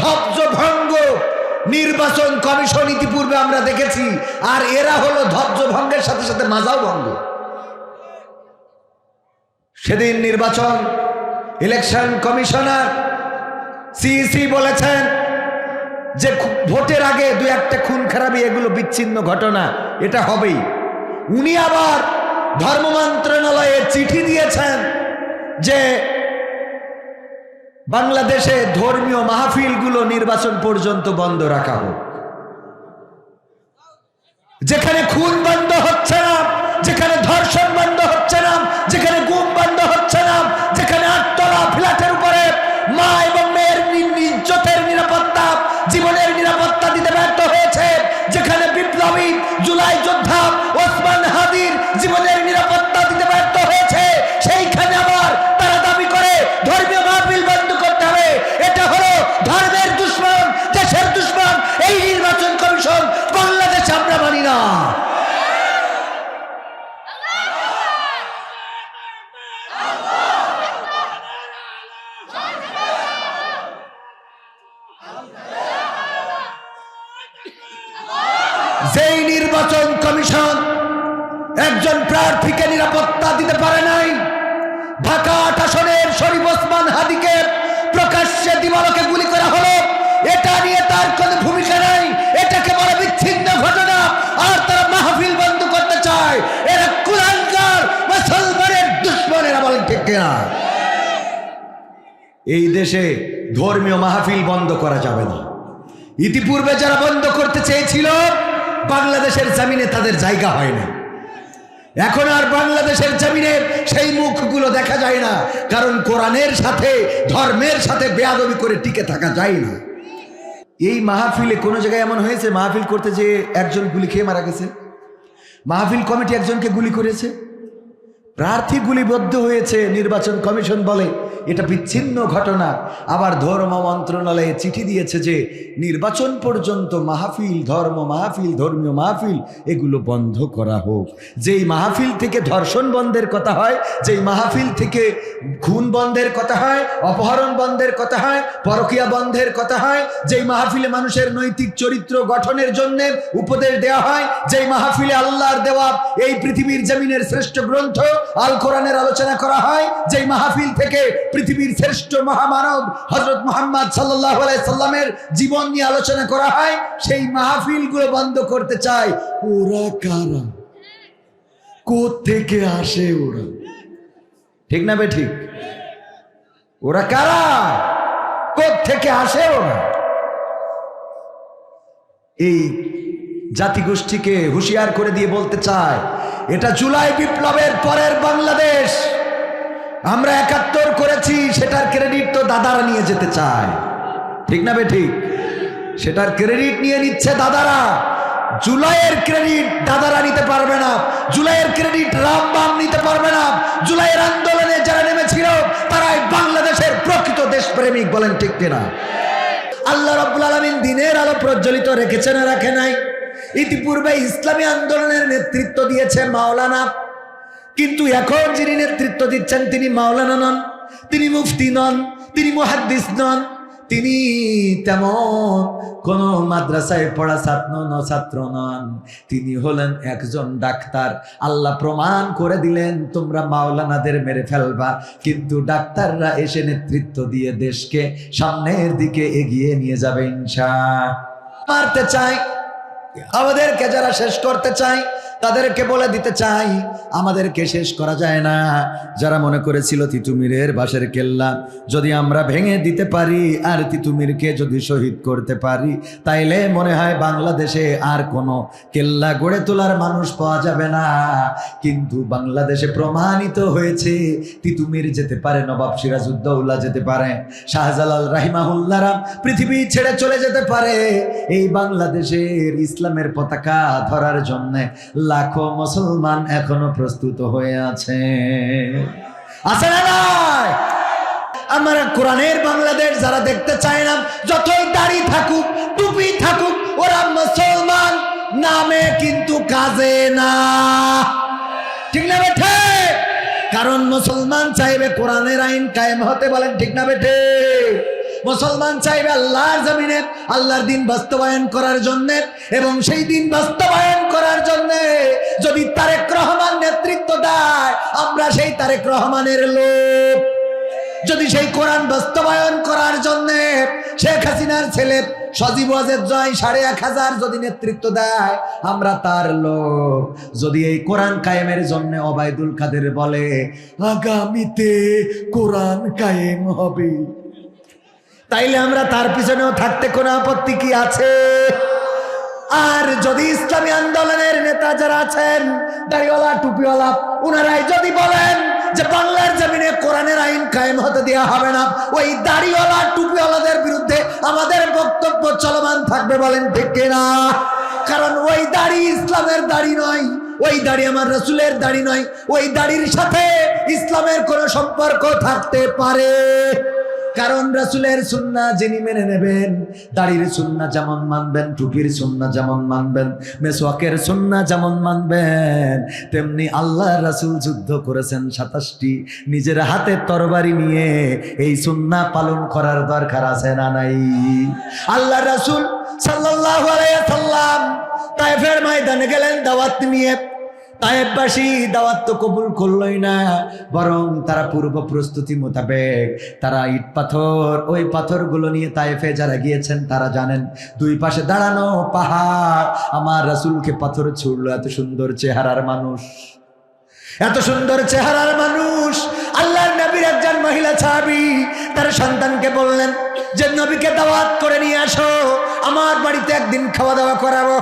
ধৈর্য ভঙ্গ নির্বাচন কমিশন ইতিপূর্বে আমরা দেখেছি, আর এরা হলো ধৈর্য ভঙ্গের সাথে সাথে মাজাও ভঙ্গ। সেদিন নির্বাচন, ইলেকশন কমিশনার সিইসি বলেছেন যে ভোটের আগে দুই একটা খুন খারাপি, এগুলো বিচ্ছিন্ন ঘটনা, এটা হবেই। উনি আবার ধর্ম মন্ত্রণালয়ে চিঠি দিয়েছেন যে বাংলাদেশে ধর্মীয় মাহফিলগুলো নির্বাচন পর্যন্ত বন্ধ রাখা হোক। যেখানে খুন বন্ধ হচ্ছে না, যেখানে ধর্ষণ বন্ধ হচ্ছে না, যেখানে গুম বন্ধ হচ্ছে না, যেখানে আটতলা ফ্ল্যাটের উপরে মা এবং মেয়ের ইজ্জতের নিরাপত্তা, জীবনের নিরাপত্তা দিতে ব্যর্থ হয়েছে। যেখানে বিপ্লবী জুলাই যোদ্ধা ওসমান হাদির জীবনের নিরাপত্তা দিতে ব্যর্থ হয়েছে সেইখানে আবার তারা দাবি করে ধর্মীয় মাহফিল বন্ধ করতে হবে এটা হলো ধর্মের দুশ্মন দেশের দুশ্মন এই নির্বাচন কমিশন বাংলাদেশ আমরা মানি না যেই নির্বাচন কমিশন একজন প্রার্থীকে নিরাপত্তা দিতে পারে নাই ঢাকা আট আসনের শরীফ ওসমান হাদিকে প্রকাশ্যে দিবালকে গুলি করা হলো এটা নিয়ে তার কোনো ভূমিকা নাই এটাকে বলে বিচ্ছিন্ন ঘটনা আর তারা মাহফিল বন্ধ করতে চায় এরা কুলাঙ্কার মুসলমানের দুশ্মনেরা বলেন ঠিক কিনা এই দেশে ধর্মীয় মাহফিল বন্ধ করা যাবে না। ইতিপূর্বে যারা বন্ধ করতে চেয়েছিল, বাংলাদেশের জামিনে তাদের জায়গা হয় না এখন আর বাংলাদেশের জমিনে সেই মুখগুলো দেখা যায় না, কারণ কোরআনের সাথে, ধর্মের সাথে বেয়াদবি করে টিকে থাকা যায় না। এই মাহফিলে কোনো জায়গায় এমন হয়েছে, মাহফিল করতে যে একজন গুলি খেয়ে মারা গেছে? মাহফিল কমিটি একজনকে গুলি করেছে? প্রার্থী গুলিবদ্ধ হয়েছে, নির্বাচন কমিশন বলে। এটা বিচ্ছিন্ন ঘটনা। আবার ধর্ম মন্ত্রণালয়ে চিঠি দিয়েছে যে, নির্বাচন পর্যন্ত মাহফিল, ধর্ম মাহফিল, ধর্মীয় মাহফিল, এগুলো বন্ধ করা হোক। যেই মাহফিল থেকে ধর্ষণ বন্ধের কথা হয়, যেই মাহফিল থেকে খুন বন্ধের কথা হয়, অপহরণ বন্ধের কথা হয়, পরকিয়া বন্ধের কথা হয়, যেই মাহফিলে মানুষের নৈতিক চরিত্র গঠনের জন্য উপদেশ দেওয়া হয়, যেই মাহফিলে আল্লাহর দেওয়া এই পৃথিবীর জমিনের শ্রেষ্ঠ গ্রন্থ আল কোরআনের আলোচনা করা হয়, যেই মাহফিল থেকে পৃথিবীর শ্রেষ্ঠ মহামানব হজরত মোহাম্মদ সাল্লাহ সাল্লামের জীবন নিয়ে আলোচনা করা হয়, সেই মাহফিলগুলো বন্ধ করতে চায় ওরা কারা? থেকে আসে ওরা? ঠিক না বে ঠিক? ওরা কারা? থেকে আসে ওরা? এই জাতিগোষ্ঠীকে হুঁশিয়ার করে দিয়ে বলতে চায় এটা জুলাই বিপ্লবের পরের বাংলাদেশ। আমরা একাত্তর করেছি, সেটার ক্রেডিট তো দাদারা নিয়ে যেতে চায়। ঠিক না বে ঠিক? সেটার ক্রেডিট নিয়ে নিচ্ছে দাদারা। জুলাইয়ের ক্রেডিট দাদারা নিতে পারবে না। জুলাইয়ের ক্রেডিট রামবাম নিতে পারবে না। জুলাইয়ের আন্দোলনে যারা নেমেছিল, তারাই বাংলাদেশের প্রকৃত দেশপ্রেমিক বলেন ঠিক কিনা? আল্লাহ রব্বুল আলমিন দিনের আলো প্রজ্বলিত রেখেছে না রাখে নাই। ইতিপূর্বে ইসলামী আন্দোলনের নেতৃত্ব দিয়েছে মাওলানা। কিন্তু এখন যিনি নেতৃত্ব দিচ্ছেন, তিনি মাওলানা নন, তিনি মুফতি নন, তিনি মুহাদ্দিস নন, তিনি তেমন কোন মাদ্রাসায় পড়া ছাত্র ন, ছাত্র নন। তিনি হলেন একজন ডাক্তার। আল্লাহ প্রমাণ করে দিলেন, তোমরা মাওলানাদের মেরে ফেলবা। কিন্তু ডাক্তাররা এসে নেতৃত্ব দিয়ে দেশকে সামনের দিকে এগিয়ে নিয়ে যাবে, ইনশা। মারতে চাই আমাদেরকে যারা শেষ করতে চাই তাদেরকে বলে দিতে চাই, আমাদেরকে শেষ করা যায় না। যারা মনে করেছিল তিতুমিরের বাসের কেল্লা, যদি আমরা ভেঙে দিতে পারি, আর তিতুমিরকে যদি শহীদ করতে পারি, তাইলে মনে হয় বাংলাদেশে আর কোনো কেল্লা গড়ে তোলার মানুষ পাওয়া যাবে না। কিন্তু বাংলাদেশে প্রমাণিত হয়েছে তিতুমির যেতে পারে, নবাব সিরাজউদ্দৌলা যেতে পারে, শাহজালাল রাহিমাহুল্লারা পৃথিবী ছেড়ে চলে যেতে পারে। এই বাংলাদেশের ইসলামের পতাকা ধরার জন্য লাখো মুসলমান এখনও প্রস্তুত হয়ে আছে। আছে না? আমরা কোরআনের বাংলাদেশ যারা দেখতে চায় না, যতই দাড়ি থাকুক, টুপি থাকুক, ওরা মুসলমান, নামে কিন্তু কাজে না। ঠিক না বেঠে? কারণ মুসলমান চাইবে কোরআনের আইন কায়েম হতে বলেন, ঠিক না বেঠে? মুসলমান চাইবে আল্লাহর জমিনে, আল্লাহর দিন বাস্তবায়ন করার জন্য এবং সেই দিন বাস্তবায়ন করার জন্য যদি তারেক রহমান নেতৃত্ব দেয়, আমরা সেই তারেক রহমানের লোক যদি সেই কোরআন বাস্তবায়ন করার জন্য শেখ হাসিনার ছেলে সজীব ওয়াজেদ জয় সাড়ে এক হাজার যদি নেতৃত্ব দেয়, আমরা তার লোক যদি এই কোরআন কায়েমের জন্য অবায়দুল কাদের বলে, আগামীতে কোরআন কায়েম হবে। তাইলে আমরা তার পিছনেও থাকতে কোনো আপত্তি কি আছে? আর যদি ইসলামী আন্দোলনের নেতা যারা আছেন, দাড়িওয়ালা, টুপিওয়ালা ওনারাই যদি বলেন যে বাংলার জমিনে কোরআনের আইন কায়েম হতে দেওয়া হবে না, ওই দাড়িওয়ালা, টুপিওয়ালাদের বিরুদ্ধে আমাদের বক্তব্য চলমান থাকবে বলেন ঠিক না কারণ ওই দাড়ি ইসলামের দাড়ি নয়, ওই দাড়ি আমার রসুলের দাড়ি নয়, ওই দাড়ির সাথে ইসলামের কোনো সম্পর্ক থাকতে পারে। কারণ রাসুলের সুন্না যিনি মেনে নেবেন, দাড়ির সুন্না যেমন মানবেন, টুপির সুন্না যেমন মানবেন মেসোয়াকের সুন্না যেমন মানবেন, তেমনি আল্লাহ রাসুল যুদ্ধ করেছেন সাতাশটি, নিজের হাতে তরবারি নিয়ে এই সুন্না পালন করার দরকার আছে না নাই? আল্লাহ রাসুল সাল্লাম তাইফের ময়দানে গেলেন, দাওয়াত নিয়ে তায়েববাসী দাওয়াত তো কবুল করলই না, বরং তারা পূর্ব প্রস্তুতি মোতাবেক তারা ইট পাথর, ওই পাথরগুলো নিয়ে তায়েফে যারা গিয়েছেন তারা জানেন, দুই পাশে দাঁড়ানো পাহাড়, আমার রাসুলকে পাথর ছুড়লো, এত সুন্দর চেহারার মানুষ। এত সুন্দর চেহারার মানুষ, আল্লাহর নবীর একজন মহিলা ছাবি তার সন্তানকে বললেন, যে নবীকে দাওয়াত করে নিয়ে আসো, আমার বাড়িতে একদিন খাওয়া দাওয়া করাবো।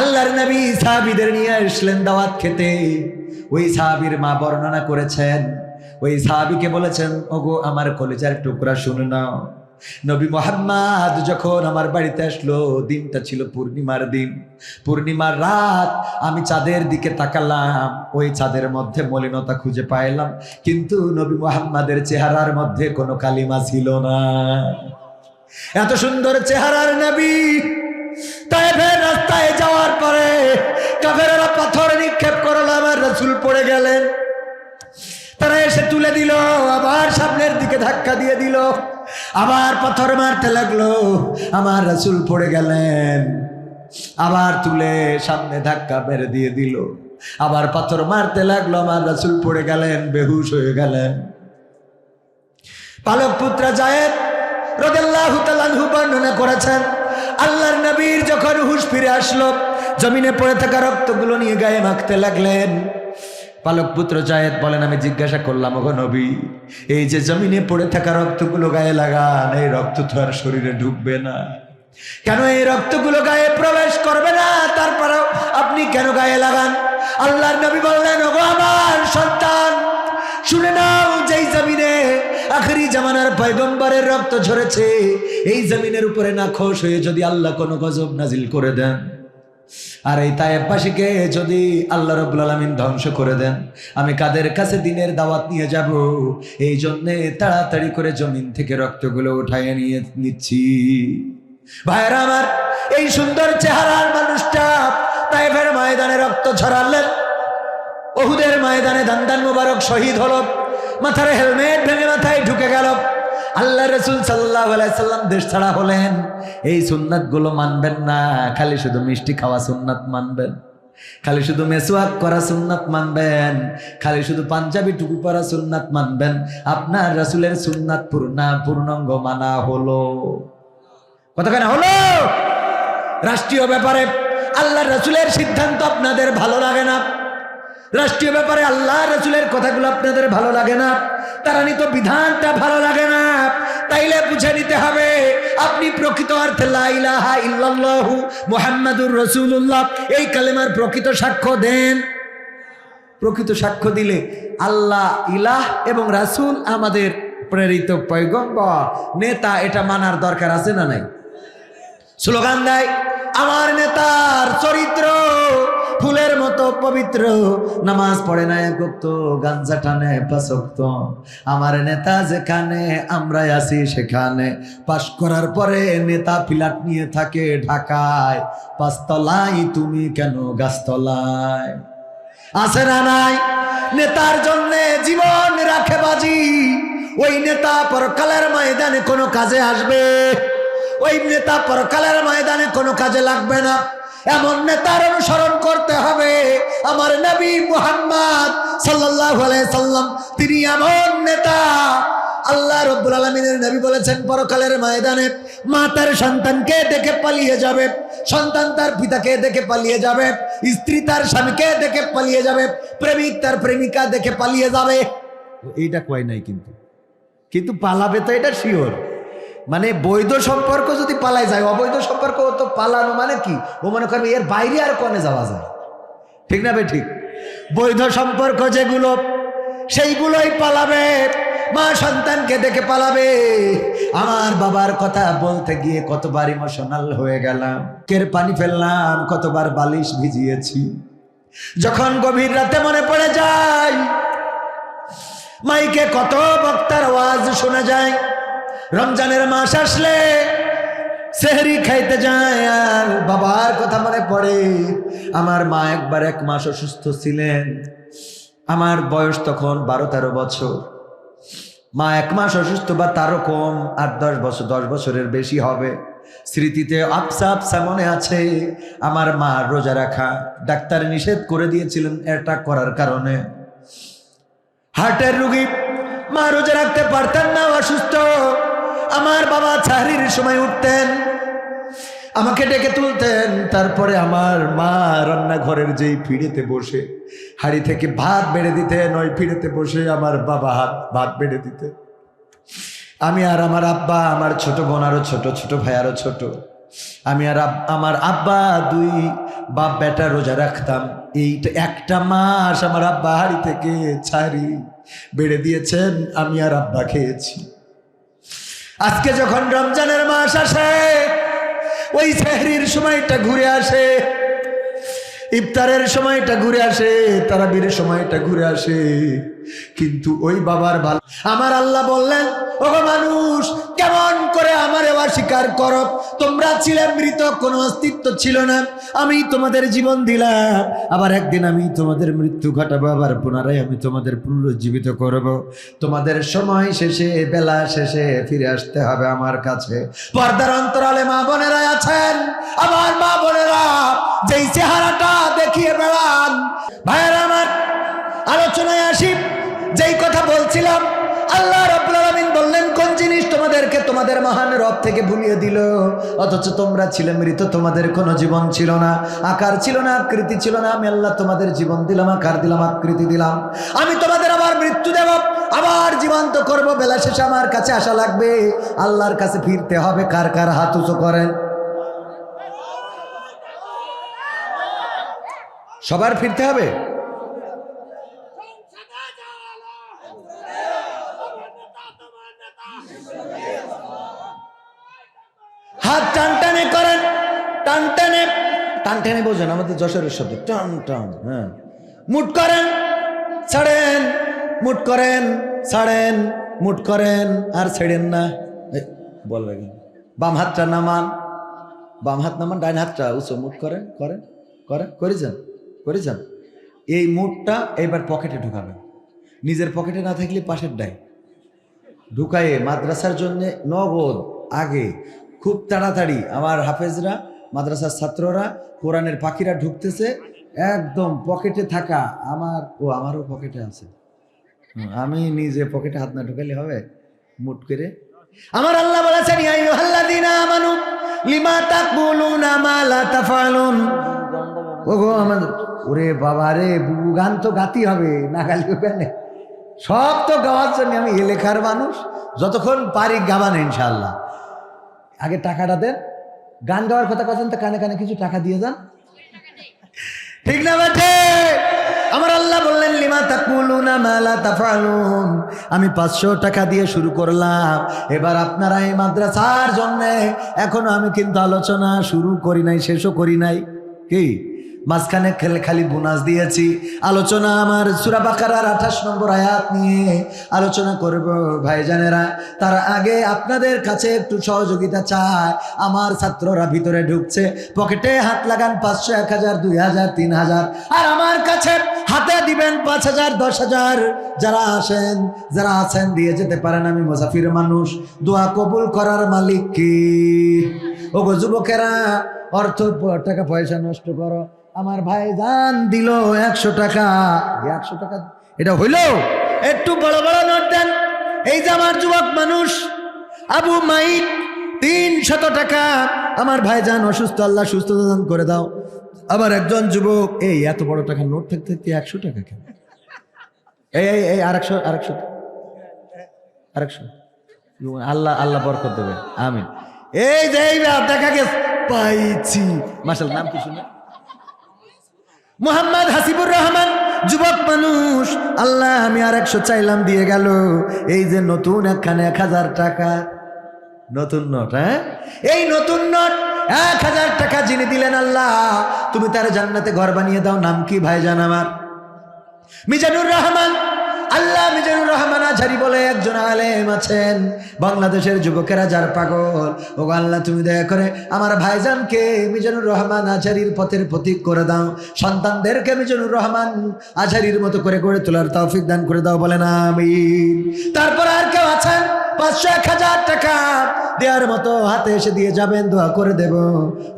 আল্লাহর নবী সাহাবিদের নিয়ে আসলেন দাওয়াত খেতে। ওই সাহাবির মা বর্ণনা করেছেন, ওই সাহাবিকে বলেছেন, ওগো, আমার কলেজার টুকরা শুনে নাও। নবী মোহাম্মদ যখন আমার বাড়িতে আসলো, দিনটা ছিল পূর্ণিমার দিন। পূর্ণিমার রাত আমি চাঁদের দিকে তাকালাম, ওই চাঁদের মধ্যে মলিনতা খুঁজে পাইলাম, কিন্তু নবী মোহাম্মদের চেহারার মধ্যে কোনো কালিমা ছিল না। এত সুন্দর চেহারার নবী! রাস্তায় যাওয়ার পরে কাফেরেরা পাথর নিক্ষেপ করল আমার রসুল পড়ে গেলেন। তারা এসে তুলে দিল, আবার সামনের দিকে ধাক্কা দিয়ে দিল, আবার পাথর মারতে লাগল আমার রসুল পড়ে গেলেন। আবার তুলে সামনে ধাক্কা মেরে দিয়ে দিল, আবার পাথর মারতে লাগল আমার রসুল পড়ে গেলেন, বেহুশ হয়ে গেলেন। পালক পুত্র জায়েদ রদেল্লাহু বর্ণনা করেছেন আল্লাহর নবীর যখন হুশ ফিরে আসলো, জমিনে পড়ে থাকা রক্তগুলো নিয়ে গায়ে মাখতে লাগলেন। পালক পুত্র জায়েদ বলেন, আমি জিজ্ঞাসা করলাম, ওগো নবী, এই যে জমিনে পড়ে থাকা রক্তগুলো গায়ে লাগান, এই রক্ত তো আর শরীরে ঢুকবে না। কেন এই রক্তগুলো গায়ে প্রবেশ করবে না? তারপরেও আপনি কেন গায়ে লাগান? আল্লাহর নবী বললেন, ওগো আমার সন্তান, শুনে নাও যেই জমিনে আখরি জামানার পয়গম্বরের রক্ত ঝরেছে। এই জমিনের উপরে না খোশ হয়ে যদি আল্লাহ কোনো গজব নাজিল করে দেন। আর এই তায়েববাসীকে যদি আল্লাহ রব্বুল আলমিন ধ্বংস করে দেন, আমি কাদের কাছে দিনের দাওয়াত নিয়ে যাব? এই জন্যে তাড়াতাড়ি করে জমিন থেকে রক্তগুলো উঠাইয়ে নিয়ে নিচ্ছি। ভাইয়েরা আমার, এই সুন্দর চেহারার মানুষটা তাইফের ময়দানে রক্ত ছড়ালেন ওহুদের ময়দানে দান্দান মুবারক শহীদ হলো। মাথার হেলমেট ভেঙে মাথায় ঢুকে গেল। আল্লাহ রসুল সাল্লাহ সাল্লাম দেশ ছাড়া হলেন। এই সুন্নাতগুলো মানবেন না, খালি শুধু মিষ্টি খাওয়া সুন্নাত মানবেন। খালি শুধু মেসোয়াক করা সুন্নাত মানবেন। খালি শুধু পাঞ্জাবি টুপি পরা সুন্নাত মানবেন। আপনার রসুলের সুন্নাত পূর্ণা, পূর্ণাঙ্গ মানা হলো। কতখানি হলো? রাষ্ট্রীয় ব্যাপারে আল্লাহ রসুলের সিদ্ধান্ত আপনাদের ভালো লাগে না। রাষ্ট্রীয় ব্যাপারে আল্লাহ রসুলের কথাগুলো আপনাদের ভালো লাগে না? তারা নিত বিধানটা ভালো লাগে না? তাইলে বুঝে নিতে হবে, আপনি প্রকৃত অর্থে লাইলাহা ইল্লাল্লাহু মুহাম্মাদুর রসুল্লাহ এই কালেমার প্রকৃত সাক্ষ্য দেন। প্রকৃত সাক্ষ্য দিলে আল্লাহ ইলাহ এবং রাসূল আমাদের প্রেরিত পয়গম্বর। নেতা, এটা মানার দরকার আছে না নাই? স্লোগান দেয়, আমার নেতার চরিত্র ফুলের মতো পবিত্র। নামাজ পড়ে না একক্ত গাঞ্জা টানে পাশক্ত আমার নেতা যেখানে আমরা আছি সেখানে। পাশ করার পরে নেতা ফিলাট নিয়ে থাকে ঢাকায়। পাঁচতলায় তুমি কেন গাছতলায়? আছে না নাই? নেতার জন্য জীবন রাখে বাজি। ওই নেতা পরকালের ময়দানে কোনো কাজে আসবে। ওই নেতা পরকালের ময়দানে কোনো কাজে লাগবে না। এমন নেতার অনুসরণ করতে হবে। আমার নবী মুহাম্মদ আলাইহি সাল্লাম, তিনি এমন নেতা। আল্লাহ রব্বুল আলমিনের নবী বলেছেন, পরকালের ময়দানে মা তার সন্তানকে দেখে পালিয়ে যাবে, সন্তান তার পিতাকে দেখে পালিয়ে যাবে, স্ত্রী তার স্বামীকে দেখে পালিয়ে যাবে, প্রেমিক তার প্রেমিকা দেখে পালিয়ে যাবে। এইটা কয় নাই কিন্তু? কিন্তু পালাবে তো এটা শিওর। মানে বৈধ সম্পর্ক যদি পালায় যায়, অবৈধ সম্পর্ক তো পালানো মানে কি? ও মনে করবে এর বাইরে আর কনে যাওয়া যায়? ঠিক না বে ঠিক বৈধ সম্পর্ক যেগুলো, সেইগুলোই পালাবে। মা সন্তানকে দেখে পালাবে। আমার বাবার কথা বলতে গিয়ে কতবার ইমোশনাল হয়ে গেলাম। কের পানি ফেললাম, কতবার বালিশ ভিজিয়েছি। যখন গভীর রাতে মনে পড়ে যায়, মাইকে কত বক্তার আওয়াজ শোনা যায়। রমজানের মাস আসলে সেহরি খাইতে যায় আর বাবার কথা মনে পড়ে। আমার মা একবার এক মাস অসুস্থ ছিলেন। আমার বয়স তখন বারো তেরো বছর। মা এক মাস অসুস্থ বা তারও কম আট দশ বছর, দশ বছরের বেশি হবে। স্মৃতিতে আপসা আপসা মনে আছে আমার মা রোজা রাখা। ডাক্তার নিষেধ করে দিয়েছিলেন এটা করার কারণে। হার্টের রুগী, মা রোজা রাখতে পারতেন না, অসুস্থ। আমার বাবা চাহরির সময় উঠতেন, আমাকে ডেকে তুলতেন, তারপরে আমার মা রান্নাঘরের যেই পিড়েতে বসে, হাড়ি থেকে ভাত বেড়ে দিতেন, ওই ফিরেতে বসে আমার বাবা হাত, ভাত বেড়ে দিতেন। আমি আর আমার আব্বা, আমার ছোট বোন আরও ছোট ছোট ভাই আরও ছোট, আমি আর আমার আব্বা দুই বাপ বেটা রোজা রাখতাম। এইটা একটা মাস আমার আব্বা হাড়ি থেকে ছাড়ি বেড়ে দিয়েছেন, আমি আর আব্বা খেয়েছি। আজকে যখন রমজানের মাস আসে, ওই সেহরির সময়টা ঘুরে আসে, ইফতারের সময়টা ঘুরে আসে, তারাবির সময়টা ঘুরে আসে। কিন্তু ওই বাবার ভালো আমার আল্লাহ বললেন মানুষ, কেমন করে আমারে অস্বীকার করো? তোমরা ছিলে মৃত, কোনো অস্তিত্ব ছিল না। আমি তোমাদের জীবন দিলাম, আবার একদিন আমি তোমাদের মৃত্যু ঘটাবো, আবার পুনরায় আমি তোমাদের পুনরুজ্জীবিত করব। তোমাদের সময় শেষে, বেলা শেষে ফিরে আসতে হবে আমার কাছে। পর্দার অন্তরালে মা বোনেরা আছেন, আমার মা বোনেরা, যেই চেহারাটা দেখিয়ে বেড়ান। ভাইয়েরা আমার আলোচনায় আসি, যেই কথা বলছিলাম, আল্লাহ রব্বুল তোমাদেরকে তোমাদের মহান রব থেকে ভুলিয়ে দিল। অথচ তোমরা ছিলে মৃত, তোমাদের কোনো জীবন ছিল না। আকার ছিল না, আকৃতি ছিল না। আমি আল্লাহ তোমাদের জীবন দিলাম, আকার দিলাম, আকৃতি দিলাম। আমি তোমাদের আবার মৃত্যু দেব, আবার জীবন্ত করব। বেলা শেষে আমার কাছে আসা লাগবে, আল্লাহর কাছে ফিরতে হবে। কার কার হাত উঁচু করেন? সবার ফিরতে হবে? হাত টান টানে করেন, টান টানে টান টানে বোঝেন আমাদের যশোরের শব্দ, টান টান হ্যাঁ। মুট করেন, ছাড়েন, মুট করেন, ছাড়েন, মুট করেন, আর ছেড়েন না। বলবে বাম হাতটা নামান, বাম হাত নামান ডাইন হাতটা উঁচু, মুট করেন করেন করেন, করেছেন করেছেন। এই মুটটা এবার পকেটে ঢুকাবেন। নিজের পকেটে না থাকলে পাশের ডাই। ঢুকায়ে মাদ্রাসার জন্য নগদ, আগে খুব তাড়াতাড়ি আমার হাফেজরা, মাদ্রাসার ছাত্ররা, কোরআনের পাখিরা ঢুকতেছে, একদম পকেটে থাকা আমার, ও আমারও পকেটে আছে। আমি নিজে পকেটে হাত না ঢুকালে হবে? মুট করে। আমার আল্লাহ বলেছেন আমানু, লিমা তাকুলুনা মা লা তাফআলুন? ওগো আমাদের ওরে বাবা রে, বুবু গান তো গাতি হবে, না গালি কেন সব তো গাওয়ার জন্য আমি এলেখার মানুষ, যতক্ষণ পারি গাবান ইনশাল্লাহ আগে টাকাটা দেন। গান গাওয়ার কথা কথা তো কানে কানে কিছু টাকা দিয়ে যান। ঠিক না বেঠে? আমার আল্লাহ বললেন, লিমা তাকুলুনা মালা তাফালুন আমি পাঁচশো টাকা দিয়ে শুরু করলাম। এবার আপনারা এই মাদ্রাসার জন্যে এখনও আমি কিন্তু আলোচনা শুরু করি নাই, শেষও করি নাই। কি? মাঝখানে খেলে খালি বোনাস দিয়েছি। আলোচনা আমার সুরা বাকারার আঠাশ নম্বর আয়াত নিয়ে আলোচনা করব, ভাইজানেরা। তার আগে আপনাদের কাছে একটু সহযোগিতা চায় আমার ছাত্ররা ভিতরে ঢুকছে। পকেটে হাত লাগান পাঁচশো, এক হাজার, দুই হাজার, তিন হাজার। আর আমার কাছে হাতে দিবেন পাঁচ হাজার, দশ হাজার। যারা আসেন, যারা আছেন, দিয়ে যেতে পারেন। আমি মুসাফির মানুষ। দোয়া কবুল করার মালিক কি? ও গো যুবকেরা, অর্থ, টাকা পয়সা নষ্ট করো। আমার ভাই দান দিল একশো টাকা। একশো টাকা এটা হইল? একটু বড় বড় নোট দেন। এই যে আমার যুবক মানুষ, আবু মাইক, তিন শত টাকা। আমার ভাই যান অসুস্থ, আল্লাহ সুস্থ দান করে দাও। আবার একজন যুবক, এই এত বড় টাকা নোট থাকতে থাকতে একশো টাকা কেন? এই এই এই, আরেকশো আরেকশো। আরেকশো। আল্লাহ আল্লাহ বরকত দেবে। আমিন। এই যে, এই দেখা গেছে। পাইছি। মাসাল নাম কি শুনে মোহাম্মদ হাসিবুর রহমান, যুবক মানুষ। আল্লাহ, আমি আর একশো চাইলাম দিয়ে গেল। এই যে নতুন একখানে এক হাজার টাকা। নতুন নোট হ্যাঁ? এই নতুন নোট এক হাজার টাকা যিনি দিলেন আল্লাহ, তুমি তার জান্নাতে ঘর বানিয়ে দাও। নাম কি ভাইজান আমার? মিজানুর রহমান আল্লাহ মিজানুর রহমান আঝারি বলে একজন আলেম আছেন। বাংলাদেশের যুবকেরা যার পাগল। ও আল্লাহ, তুমি দয়া করে আমার ভাইজানকে মিজানুর রহমান আঝারির পথের প্রতীক করে দাও। সন্তানদেরকে মিজানুর রহমান আঝারির মতো করে গড়ে তোলার তৌফিক দান করে দাও বলে না আমি তারপর আর কেউ আছেন? পাঁচশো এক হাজার টাকা দেওয়ার মতো হাতে এসে দিয়ে যাবেন, দোয়া করে দেব।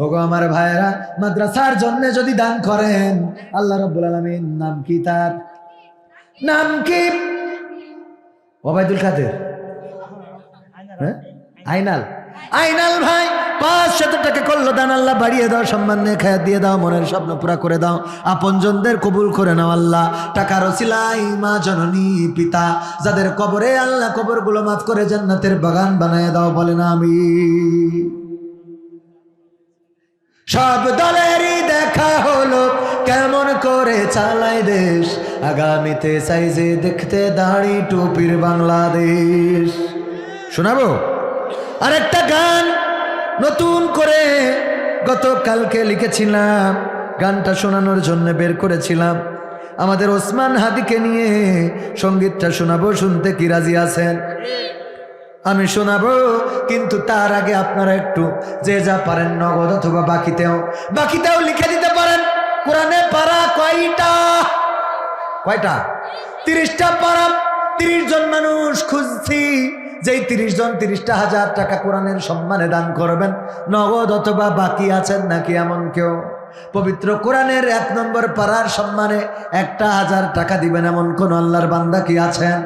ওগো আমার ভাইয়েরা, মাদ্রাসার জন্য যদি দান করেন, আল্লাহ রব্বুল আলমিন নাম কি তার? নাম কি? ওবায়দুল কাদের। হ্যাঁ? আইনাল। আইনাল ভাই, পাঁচ শত টাকা করল, দান আল্লাহ বাড়িয়ে দাও, সম্মান নিয়ে খায় দিয়ে দাও, মনের স্বপ্ন পুরা করে দাও। আপনজনদের কবুল করে নাও আল্লাহ। টাকার ওসিলাই মা জননী পিতা, যাদের কবরে আল্লাহ কবরগুলো মাফ করে জান্নাতের বাগান বানায় দাও বলে না আমি সব দলেরই দেখা হলো কেমন করে চালায় দেশ? আগামীতে সাইজে দেখতে দাঁড়ি টুপির বাংলাদেশ। শোনাবো? আরেকটা গান নতুন করে গতকালকে লিখেছিলাম। গানটা শোনানোর জন্য বের করেছিলাম। আমাদের ওসমান হাদিকে নিয়ে সঙ্গীতটা শোনাবো, শুনতে কি রাজি আছেন? আমি শোনাবো, কিন্তু তার আগে আপনারা একটু যে যা পারেন নগদ অথবা বাকিতেও। বাকিতেও লিখে দিতে কোরআনে পারা কয়টা? কয়টা? তিরিশটা পারা। তিরিশ জন মানুষ খুঁজছি, যেই তিরিশ জন তিরিশটা হাজার টাকা কোরআনের সম্মানে দান করবেন। নগদ অথবা বাকি আছেন নাকি এমন কেউ? পবিত্র কোরআনের এক নম্বর পাড়ার সম্মানে একটা হাজার টাকা দিবেন এমন কোন আল্লাহর বান্দা কি আছেন?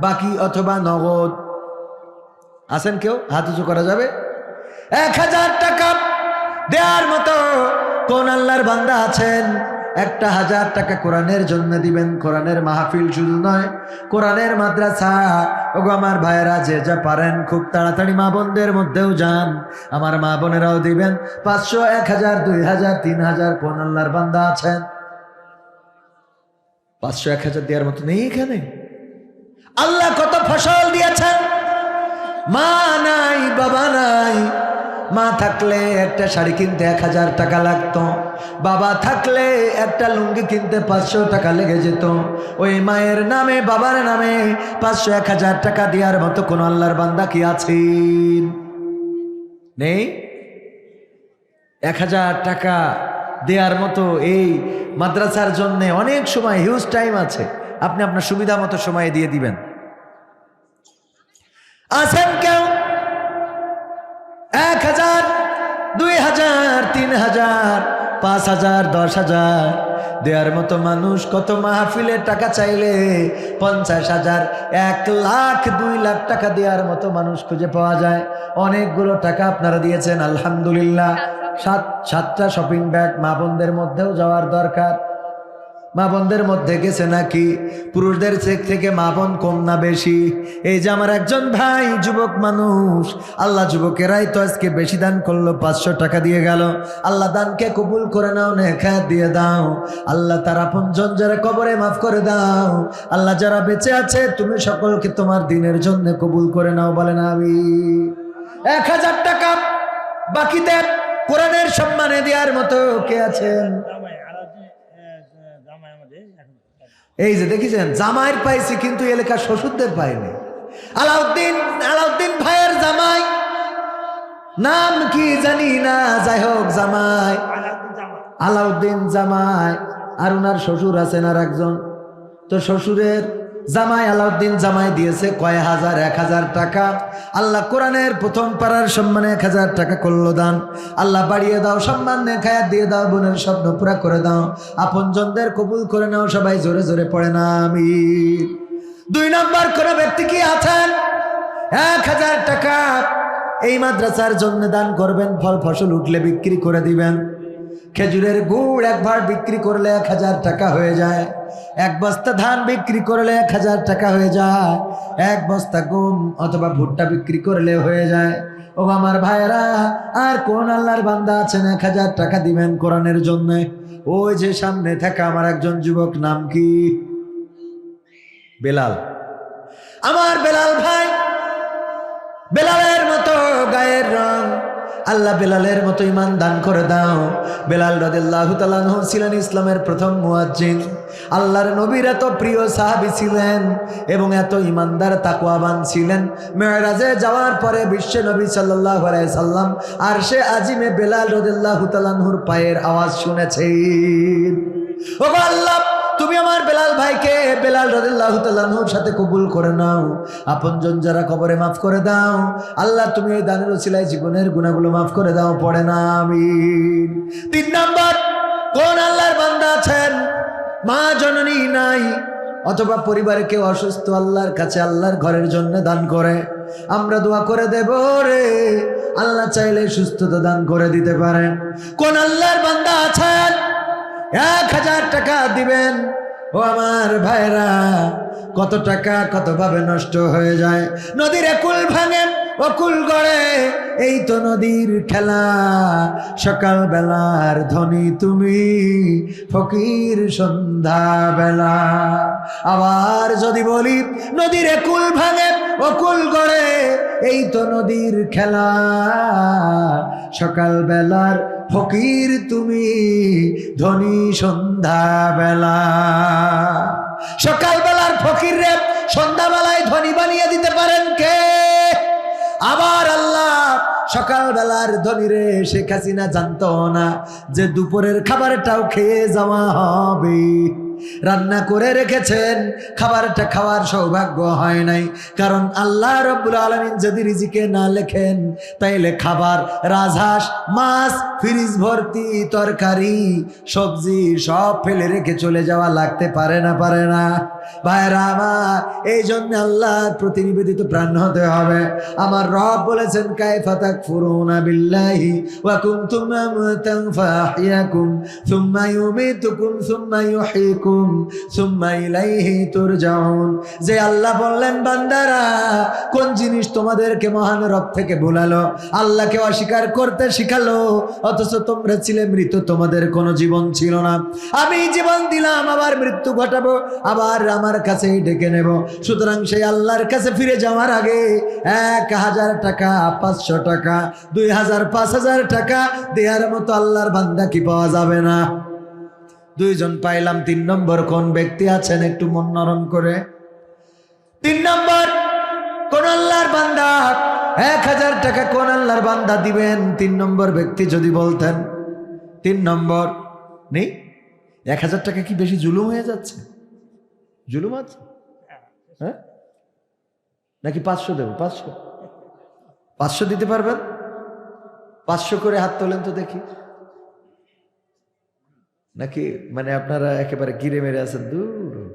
বাকি অথবা নগদ? আছেন কেউ? হাত উঁচু করা যাবে? এক হাজার টাকা দেওয়ার মতো কোন আল্লাহর বান্দা আছেন? একটা হাজার টাকা কোরআনের জন্য দিবেন, কোরআনের মাহফিল শুধু নয়, কোরআনের মাদ্রাসা। ওগো আমার ভাইয়েরা, যে যা পারেন খুব তাড়াতাড়ি মা বোনদের মধ্যেও যান। আমার মা বোনেরাও দিবেন। পাঁচশো, এক হাজার, দুই হাজার, তিন হাজার কোন আল্লাহর বান্দা আছেন? পাঁচশো, এক হাজার দেওয়ার মতো নেই এখানে। আল্লাহ কত ফসল দিয়েছেন? মা নাই, বাবা নাই। মা থাকলে একটা শাড়ি কিনতে এক হাজার টাকা লাগতো। বাবা থাকলে একটা লুঙ্গি কিনতে পাঁচশো টাকা লেগে যেত। ওই মায়ের নামে, বাবার নামে পাঁচশো, এক হাজার টাকা দেওয়ার মতো কোনো আল্লাহর বান্দা কি আছেন? নেই? এক হাজার টাকা দেওয়ার মতো এই মাদ্রাসার জন্য অনেক সময় হিউজ টাইম আছে। আপনি আপনার সুবিধা মতো সময় দিয়ে দিবেন। আছেন কেউ? এক হাজার, দুই হাজার, তিন হাজার, পাঁচ হাজার, দশ হাজার। দেওয়ার মতো মানুষ কত মাহফিলে টাকা চাইলে পঞ্চাশ হাজার, এক লাখ, দুই লাখ টাকা দেওয়ার মতো মানুষ খুঁজে পাওয়া যায়। অনেকগুলো টাকা আপনারা দিয়েছেন, আলহামদুলিল্লাহ। সাত, সাতটা শপিং ব্যাগ মা বোনদের মধ্যেও যাওয়ার দরকার। মা বোনদের মধ্যে গেছে নাকি? পুরুষদের চেক থেকে মা বোন কম না বেশি? এই যে আমার একজন ভাই, যুবক মানুষ, আল্লাহ যুবকেরাই তো আজকে বেশি দান করল, পাঁচশো টাকা দিয়ে গেল। আল্লাহ দানকে কবুল করে নাও, নেখাত দিয়ে দাও। আল্লাহ তার আপনজন যারা কবরে মাফ করে দাও। আল্লাহ যারা বেঁচে আছে, তুমি সকলকে তোমার দিনের জন্য কবুল করে নাও বলেন আমি এক হাজার টাকা বাকিতে কোরআনের সম্মানে দেওয়ার মতো কে আছেন? এই যে দেখেছেন, জামাইয়ের পাইছি কিন্তু এলাকার শ্বশুরদের পাইনি। আলাউদ্দিন আলাউদ্দিন ভাইয়ের জামাই। নাম কি জানি না, যাই হোক জামাই। আলাউদ্দিন জামাই। আর ওনার শ্বশুর আছেন আর একজন? তো শ্বশুরের জামাই আলাউদ্দিন জামাই দিয়েছে কয় হাজার, এক হাজার টাকা। আল্লাহ কোরআনের প্রথম পাড়ার সম্মানে এক হাজার টাকা করল দান। আল্লাহ বাড়িয়ে দাও, সম্মান খায়াত দিয়ে দাও, বোনের স্বপ্ন পুরা করে দাও। আপনজনদের কবুল করে নাও, সবাই জোরে জোরে পড়ে না আমি দুই নম্বর, কোনো ব্যক্তি কি আছেন? এক হাজার টাকা। এই মাদ্রাসার জন্য দান করবেন, ফল ফসল উঠলে বিক্রি করে দিবেন। খেজুরের গুড় একবার বিক্রি করলে এক হাজার টাকা হয়ে যায়। এক বস্তা ধান বিক্রি করলে এক হাজার টাকা হয়ে যায়। এক বস্তা গম অথবা ভুট্টা বিক্রি করলে হয়ে যায়। ও আমার ভাইরা আর কোন আল্লাহর বান্দা আছেন এক হাজার টাকা দিবেন কোরআনের জন্য? ওই যে সামনে থাকা আমার একজন যুবক, নাম কি? বেলাল। আমার বেলাল ভাই, বেলালের মতো গায়ের রং আল্লাহ বেলালের মতো ইমান দান করে দাও। বেলাল রাদিল্লাহু তাআলাহু ছিলেন ইসলামের প্রথম মুয়াজ্জিন। আল্লাহর নবীর এত প্রিয় সাহাবী ছিলেন এবং এত ইমানদার তাকওয়াবান ছিলেন। মেরাজে যাওয়ার পরে বিশ্ব নবী আলাইহি সাল্লাম আর সে আজিমে বেলাল রাদিল্লাহু তাআলাহুর পায়ের আওয়াজ শুনেছেন। ও আল্লাহ তুমি আমার বেলাল ভাইকে বেলাল রাদিল্লাহু তাআলার সাথে কবুল করে নাও। আপনজন যারা কবরে মাফ করে দাও, আল্লাহ তুমি এই দানের ওসিলায় জীবনের গুণাগুলো মাফ করে দাও, পড়ে না আমি তিন নাম্বার, কোন আল্লাহর বান্দা আছেন? মা জননী নাই, অথবা পরিবারে কেউ অসুস্থ, আল্লাহর কাছে আল্লাহর ঘরের জন্য দান করে। আমরা দোয়া করে দেব রে, আল্লাহ চাইলে সুস্থতা দান করে দিতে পারেন। কোন আল্লাহর বান্দা আছেন? এক হাজার টাকা দিবেন। ও আমার ভাইরা, কত টাকা কত ভাবে নষ্ট হয়ে যায়। নদীর একুল ভাঙে অকুল গড়ে, এই তো নদীর খেলা। সকাল বেলার ধনী তুমি ফকির সন্ধ্যা বেলা আবার যদি বলি, নদীর একুল ভাঙে অকুল গড়ে, এই তো নদীর খেলা। সকাল বেলার ফকির তুমি ধনী সন্ধ্যা বেলা সকাল বেলার ফকির রে সন্ধ্যাবেলায় ধনী বানিয়ে দিতে পারেন কে? আবার আল্লাহ সকালবেলার ধনী রে শেখ হাসিনা জানতো না যে দুপুরের খাবারটাও খেয়ে যাওয়া হবে। রান্না করে রেখেছেন, খাবারটা খাওয়ার সৌভাগ্য হয় নাই। কারণ আল্লাহ রব্বুল আলমিন যদি রিজিকে না লেখেন, তাইলে খাবার, রাজহাঁস, মাছ, ফ্রিজ ভর্তি, তরকারি, সবজি সব ফেলে রেখে চলে যাওয়া লাগতে পারে না পারে না। ভাইরা আমার এই জন্য আল্লাহর প্রাণ হতে হবে। আমার রব বলেছেন বিল্লাহি ওয়া কুনতুম সুম্মা ইউমিতুকুম, সুম্মা সুম্মা ইলাইহি তুরজাউন। যে আল্লাহ বললেন, বান্দারা, কোন জিনিস তোমাদেরকে মহান রব থেকে ভুলালো? আল্লাহকে অস্বীকার করতে শিখালো? অথচ তোমরা ছিলে মৃত, তোমাদের কোনো জীবন ছিল না। আমি জীবন দিলাম, আবার মৃত্যু ঘটাবো, আবার আমার কাছেই ডেকে নেব। সুতরাং সেই আল্লাহর কাছে ফিরে যাওয়ার আগে এক হাজার টাকা, পাঁচশো টাকা, দুই হাজার, পাঁচ হাজার টাকা দেওয়ার মতো আল্লাহর বান্দা কি পাওয়া যাবে না? দুইজন পাইলাম, তিন নম্বর কোন ব্যক্তি আছেন একটু মন নরম করে? তিন নম্বর, কোন আল্লাহর বান্দা? এক হাজার টাকা কোন আল্লাহর বান্দা দিবেন? তিন নম্বর ব্যক্তি যদি বলতেন। তিন নম্বর, নেই? এক হাজার টাকা কি বেশি জুলুম হয়ে যাচ্ছে? জুলুম আছে হ্যাঁ? নাকি পাঁচশো দেবো? পাঁচশো। পাঁচশো দিতে পারবেন? পাঁচশো করে হাত তোলেন তো দেখি। নাকি মানে আপনারা একেবারে গিরে মেরে আছেন? দূর।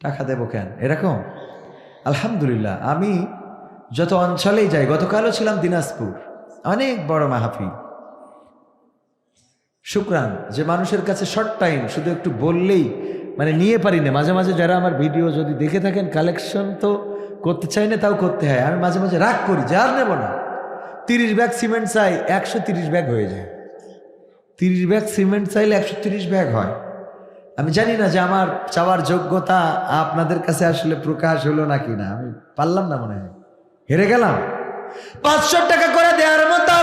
টাকা দেবো কেন? এরকম? আলহামদুলিল্লাহ, আমি যত অঞ্চলেই যাই, গতকালও ছিলাম দিনাজপুর। অনেক বড় মাহফিল। শুক্রান, যে মানুষের কাছে শর্ট টাইম শুধু একটু বললেই মানে নিয়ে পারি না মাঝে মাঝে যারা আমার ভিডিও যদি দেখে থাকেন কালেকশন তো করতে চাই না, তাও করতে হয়। আমি মাঝে মাঝে রাগ করি, যার নেব না। তিরিশ ব্যাগ সিমেন্ট চাই, একশো তিরিশ ব্যাগ হয়ে যায়। তিরিশ ব্যাগ সিমেন্ট চাইলে একশো তিরিশ ব্যাগ হয়। আমি জানি না যে আমার চাওয়ার যোগ্যতা আপনাদের কাছে আসলে প্রকাশ হলো নাকি না আমি পারলাম না মনে হয়। হেরে গেলাম। পাঁচশো টাকা করে দেওয়ার মতো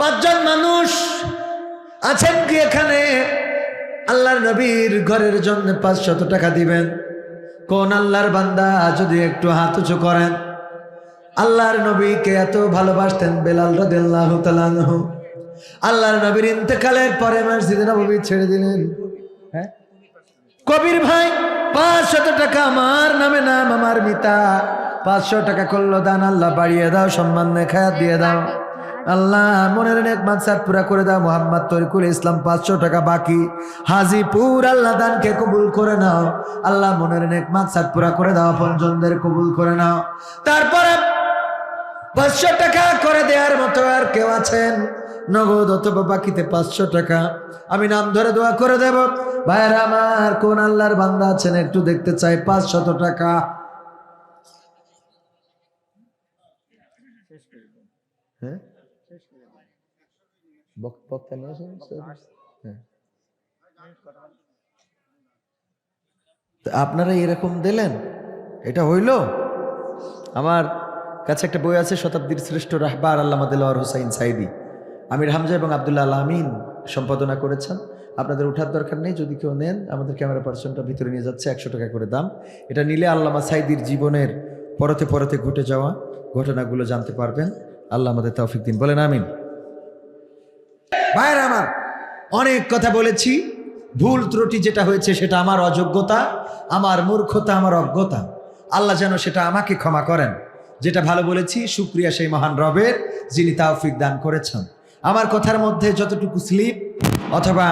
পাঁচজন মানুষ আছেন কি এখানে? আল্লাহর নবীর ঘরের জন্য পাঁচশত টাকা দিবেন। কোন আল্লাহর বান্দা যদি একটু হাত উঁচু করেন। আল্লাহর নবীকে এত ভালোবাসতেন বেলাল রাদিয়াল্লাহু তাআলা আনহু। আল্লাহর নবীর ইন্তেকালের পরে মসজিদে নবী ছেড়ে দিলেন। হ্যাঁ? কবির ভাই, পাঁচশত টাকা আমার নামে নাম, আমার মিতা। পাঁচশো টাকা করল দান, আল্লাহ বাড়িয়ে দাও, সম্মান খায়াত দিয়ে দাও। আল্লাহ, মনের নেক মাকসাদ পুরা করে দাও, মোহাম্মদ তরিকুল ইসলাম পাঁচশো টাকা বাকি। হাজিপুর, আল্লাহ দানকে কবুল করে নাও। আল্লাহ, মনের নেক মাকসাদ পুরা করে দাও পঞ্জনদের কবুল করে নাও। তারপরে পাঁচশো টাকা করে দেওয়ার মতো আর কেউ আছেন? নগদ অথবা বাকিতে পাঁচশো টাকা। আমি নাম ধরে দোয়া করে দেব। ভাইয়েরা আমার কোন আল্লাহর বান্দা আছেন একটু দেখতে চাই, পাঁচশত টাকা। বক্তা নিয়ে আসেন, হ্যাঁ। তো আপনারা এরকম দিলেন? এটা হইল? আমার কাছে একটা বই আছে শতাব্দীর শ্রেষ্ঠ রাহবার আল্লামা দিলওয়ার হুসাইন সাইদি। আমির হামজা এবং আবদুল্লাহ আল আমিন সম্পাদনা করেছেন। আপনাদের ওঠার দরকার নেই যদি কেউ নেন আমাদের ক্যামেরা পার্সনটা ভিতরে নিয়ে যাচ্ছে একশো টাকা করে দাম। এটা নিলে আল্লামা সাইদির জীবনের পরতে পরতে ঘটে যাওয়া ঘটনাগুলো জানতে পারবেন। আল্লাহ আমাদের তৌফিক দিন। বলেন আমিন। ভাইয়ের আমার, অনেক কথা বলেছি। ভুল ত্রুটি যেটা হয়েছে, সেটা আমার অযোগ্যতা, আমার মূর্খতা, আমার অজ্ঞতা। আল্লাহ যেন সেটা আমাকে ক্ষমা করেন। যেটা ভালো বলেছি, সুক্রিয়া সেই মহান রবের, যিনি তাওফিক দান করেছেন। আমার কথার মধ্যে যতটুকু স্লিপ, অথবা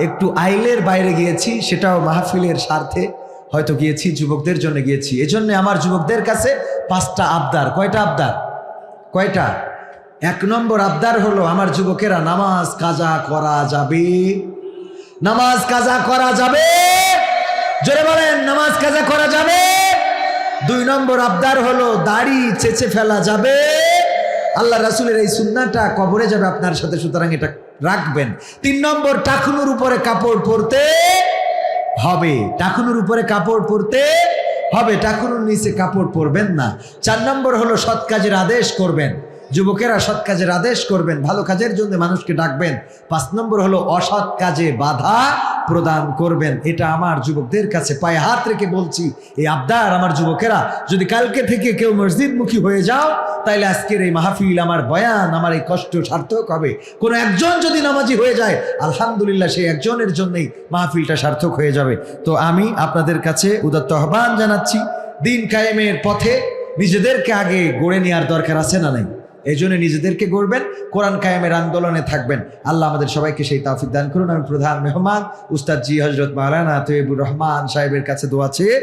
একটু আইলের বাইরে গিয়েছি, সেটাও মাহফিলের স্বার্থে হয়তো গিয়েছি, যুবকদের জন্য গিয়েছি। এজন্য আমার যুবকদের কাছে পাঁচটা আবদার। কয়টা আবদার? কয়টা? এক নম্বর আবদার হলো আমার যুবকেরা, নামাজ কাজা করা যাবে। নামাজ কাজা করা যাবে। জোরে বলেন, নামাজ কাজা করা যাবে। দুই নম্বর আবদার হলো দাড়ি চেচে ফেলা যাবে। আল্লাহ রাসুলের এই সুন্নাটা কবরে যাবে আপনার সাথে, সুতরাং এটা রাখবেন। তিন নম্বর, টাকুনুর উপরে কাপড় পরতে হবে। টাকুনুর উপরে কাপড় পরতে হবে, টাকুনুর নিচে কাপড় পরবেন না। চার নম্বর হলো সৎ কাজের আদেশ করবেন। যুবকেরা সৎ কাজের আদেশ করবেন, ভালো কাজের জন্য মানুষকে ডাকবেন। পাঁচ নম্বর হলো অসৎ কাজে বাধা প্রদান করবেন। এটা আমার যুবকদের কাছে পায়ে হাত রেখে বলছি। এই আবদার আমার যুবকেরা, যদি কালকে থেকে কেউ মসজিদমুখী হয়ে যাও, তাইলে আজকের এই মাহফিল আমার বয়ান, আমার এই কষ্ট সার্থক হবে। কোনো একজন যদি নামাজি হয়ে যায়, আলহামদুলিল্লাহ সেই একজনের জন্যই মাহফিলটা সার্থক হয়ে যাবে। তো আমি আপনাদের কাছে উদাত্ত আহ্বান জানাচ্ছি, দিন কায়েমের পথে নিজেদেরকে আগে গড়ে নেওয়ার দরকার আছে না নাই? এই জন্য নিজেদেরকে গড়বেন, কোরআন কায়েমের আন্দোলনে থাকবেন। আল্লাহ আমাদের সবাইকে সেই তাফিক দান করুন। আমি প্রধান মেহমান, উস্তাদ জি হজরত মারানা তৈবুর রহমান সাহেবের কাছে দোয়া চেয়ে